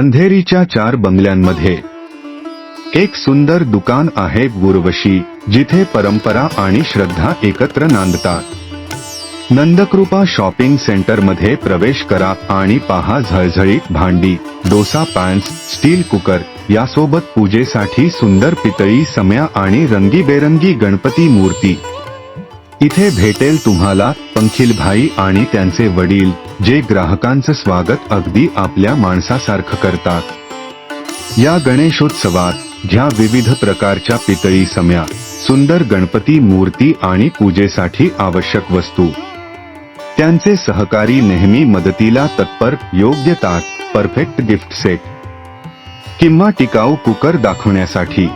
अंधेरीच्या चार बंगल्यांमध्ये एक सुंदर दुकान आहे गुरवशी जिथे परंपरा आणि श्रद्धा एकत्र नांदतात. नंदकृपा शॉपिंग सेंटरमध्ये प्रवेश करा आणि पहा झळझळीत भांडी डोसा पॅन्स स्टील कुकर यासोबत पूजेसाठी सुंदर पितळी सम्या आणि रंगीबेरंगी गणपती मूर्ती. इथे भेटेल तुम्हाला पंखीलभाई आणि त्यांचे वडील जे ग्राहकांचं स्वागत अगदी आपल्या माणसासारखं करतात. या गणेशोत्सवात घ्या विविध प्रकारच्या पितळी सम्या सुंदर गणपती मूर्ती आणि पूजेसाठी आवश्यक वस्तू. त्यांचे सहकारी नेहमी मदतीला तत्पर योग्य ताट परफेक्ट गिफ्ट सेट. किंवा टिकाऊ कुकर दाखवण्यासाठी.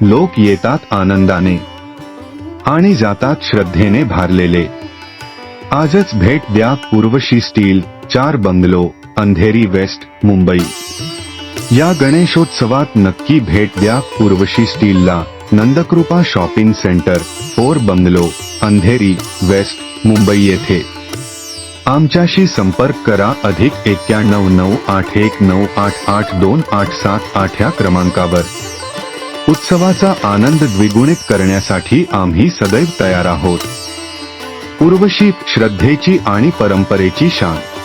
लोक येतात आनंदाने. आणि जातात श्रद्धेने भारलेले. आजच भेट द्या पूर्वशी स्टील चार बंगलो अंधेरी वेस्ट मुंबई. या गणेशोत्सवात नक्की भेट द्या पूर्वशी स्टीलला. Nandkrupa shopping centre four bungalow Andheri west Mumbai येथे. आमच्याशी संपर्क करा अधिक एक्क्याण्णव नऊ आठ एक नऊ आठ आठ दोन आठ सात आठ या क्रमांकावर. उत्सवाचा आनंद द्विगुणित करण्यासाठी आम्ही सदैव तयार आहोत. उर्वशी श्रद्धेची आणि परंपरेची शान.